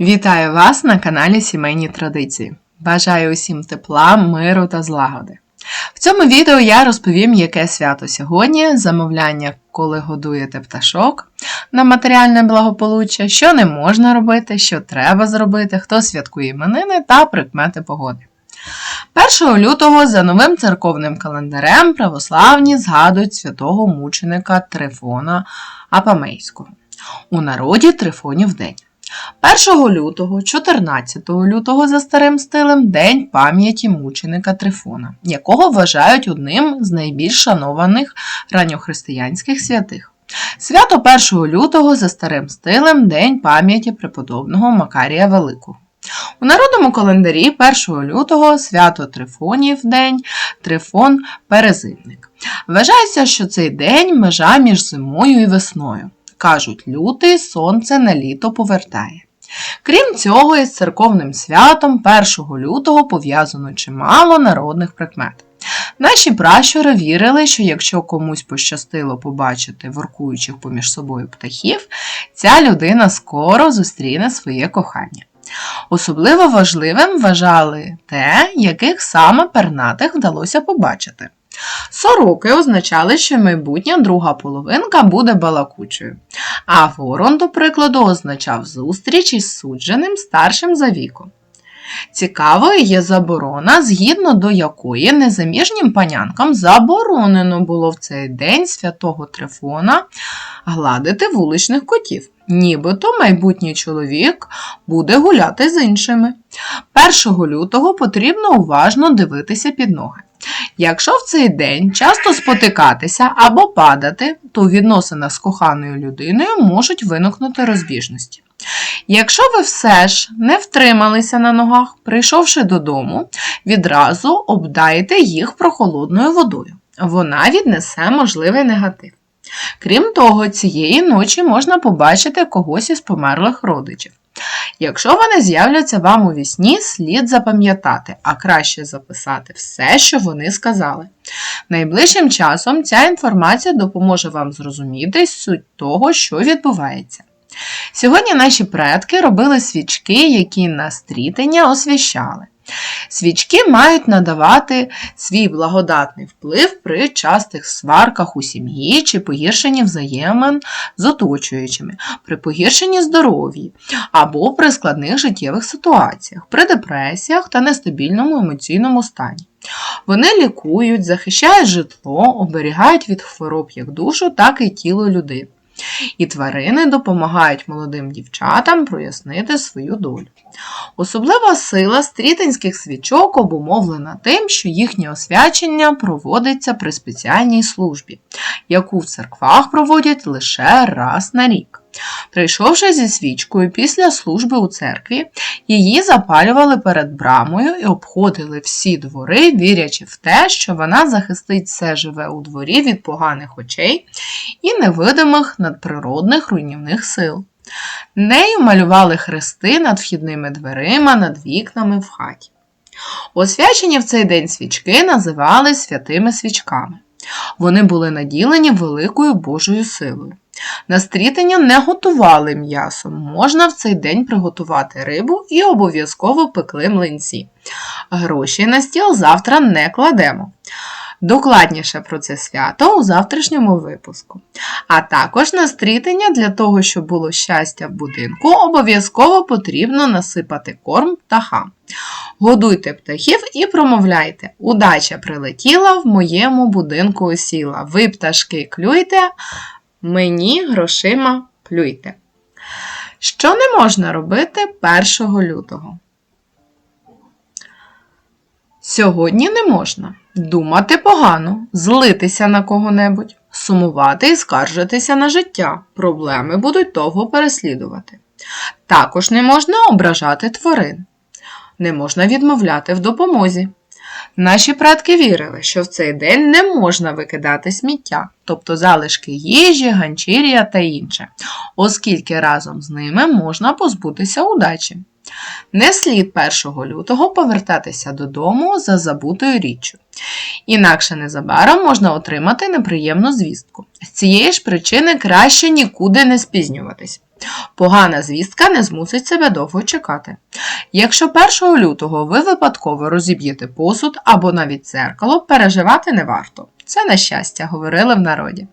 Вітаю вас на каналі Сімейні Традиції. Бажаю усім тепла, миру та злагоди. В цьому відео я розповім, яке свято сьогодні, замовляння, коли годуєте пташок на матеріальне благополуччя, що не можна робити, що треба зробити, хто святкує іменини та прикмети погоди. 1 лютого за новим церковним календарем православні згадують святого мученика Трифона Апамейського. У народі Трифонів день. 1 лютого, 14 лютого за старим стилем День пам'яті мученика Трифона, якого вважають одним з найбільш шанованих ранньохристиянських святих. Свято 1 лютого за старим стилем День пам'яті преподобного Макарія Великого. У народному календарі 1 лютого свято Трифонів день, Трифон Перезивник. Вважається, що цей день межа між зимою і весною. Кажуть, лютий сонце на літо повертає. Крім цього, із церковним святом 1 лютого пов'язано чимало народних прикмет. Наші пращури вірили, що якщо комусь пощастило побачити воркуючих поміж собою птахів, ця людина скоро зустріне своє кохання. Особливо важливим вважали те, яких саме пернатих вдалося побачити. Сороки означали, що майбутня друга половинка буде балакучою, а ворон, до прикладу, означав зустріч із судженим старшим за віком. Цікавою є заборона, згідно до якої незаміжнім панянкам заборонено було в цей день святого Трифона гладити вуличних котів. Нібито майбутній чоловік буде гуляти з іншими. 1 лютого потрібно уважно дивитися під ноги. Якщо в цей день часто спотикатися або падати, то у відносинах з коханою людиною можуть виникнути розбіжності. Якщо ви все ж не втрималися на ногах, прийшовши додому, відразу обдайте їх прохолодною водою. Вона віднесе можливий негатив. Крім того, цієї ночі можна побачити когось із померлих родичів. Якщо вони з'являться вам у вісні, слід запам'ятати, а краще записати все, що вони сказали. Найближчим часом ця інформація допоможе вам зрозуміти суть того, що відбувається. Сьогодні наші предки робили свічки, які на стрітення освіщали. Свічки мають надавати свій благодатний вплив при частих сварках у сім'ї чи погіршенні взаємин з оточуючими, при погіршенні здоров'я або при складних життєвих ситуаціях, при депресіях та нестабільному емоційному стані. Вони лікують, захищають житло, оберігають від хвороб як душу, так і тіло людини. І тварини допомагають молодим дівчатам прояснити свою долю. Особлива сила стрітинських свічок обумовлена тим, що їхнє освячення проводиться при спеціальній службі, яку в церквах проводять лише раз на рік. Прийшовши зі свічкою після служби у церкві, її запалювали перед брамою і обходили всі двори, вірячи в те, що вона захистить все живе у дворі від поганих очей і невидимих надприродних руйнівних сил. Нею малювали хрести над вхідними дверима, над вікнами в хаті. Освячені в цей день свічки називали святими свічками. Вони були наділені великою Божою силою. На стрітення не готували м'ясо, можна в цей день приготувати рибу і обов'язково пекли млинці. Гроші на стіл завтра не кладемо. Докладніше про це свято у завтрашньому випуску. А також на стрітення для того, щоб було щастя в будинку, обов'язково потрібно насипати корм птахам. Годуйте птахів і промовляйте. Удача прилетіла, в моєму будинку осіла. Ви, пташки, клюйте, мені грошима плюйте. Що не можна робити 1 лютого? Сьогодні не можна думати погано, злитися на кого-небудь, сумувати і скаржитися на життя. Проблеми будуть довго переслідувати. Також не можна ображати тварин, не можна відмовляти в допомозі. Наші предки вірили, що в цей день не можна викидати сміття, тобто залишки їжі, ганчір'я та інше, оскільки разом з ними можна позбутися удачі. Не слід 1 лютого повертатися додому за забутою річчю. Інакше незабаром можна отримати неприємну звістку. З цієї ж причини краще нікуди не спізнюватись. Погана звістка не змусить себе довго чекати. Якщо 1 лютого ви випадково розіб'єте посуд або навіть дзеркало, переживати не варто. Це на щастя, говорили в народі.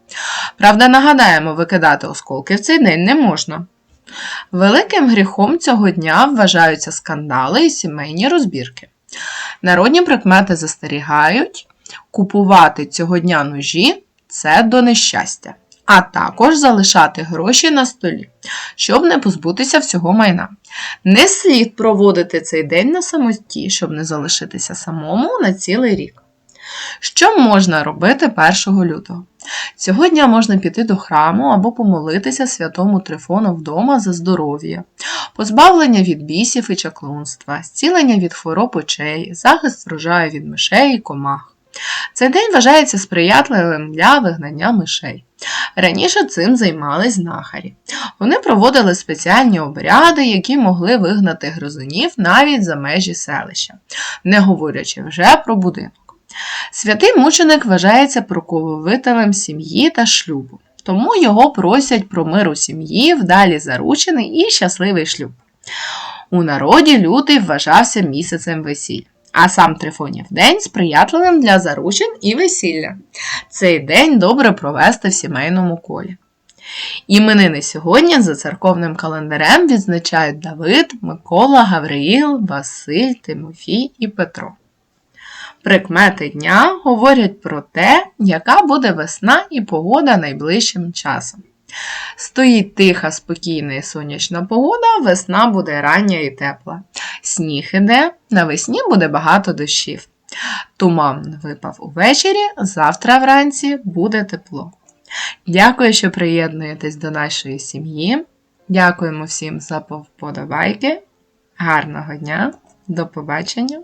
Правда, нагадаємо, викидати осколки в цей день не можна. Великим гріхом цього дня вважаються скандали і сімейні розбірки. Народні прикмети застерігають, купувати цього дня ножі це до нещастя, а також залишати гроші на столі, щоб не позбутися всього майна. Не слід проводити цей день на самоті, щоб не залишитися самому на цілий рік. Що можна робити 1 лютого? Цього дня можна піти до храму або помолитися святому Трифону вдома за здоров'я, позбавлення від бісів і чаклунства, зцілення від хвороб очей, захист врожаю від мишей і комах. Цей день вважається сприятливим для вигнання мишей. Раніше цим займались знахарі. Вони проводили спеціальні обряди, які могли вигнати гризунів навіть за межі селища, не говорячи вже про будинок. Святий мученик вважається проковителем сім'ї та шлюбу, тому його просять про мир у сім'ї, вдалі заручений і щасливий шлюб. У народі лютий вважався місяцем весіль, а сам Трифонів день сприятливим для заручин і весілля. Цей день добре провести в сімейному колі. Іменини сьогодні за церковним календарем відзначають Давид, Микола, Гавриїл, Василь, Тимофій і Петро. Прикмети дня говорять про те, яка буде весна і погода найближчим часом. Стоїть тиха, спокійна і сонячна погода, весна буде рання і тепла. Сніг іде, навесні буде багато дощів. Туман випав увечері, завтра вранці буде тепло. Дякую, що приєднуєтесь до нашої сім'ї. Дякуємо всім за вподобайки. Гарного дня, до побачення!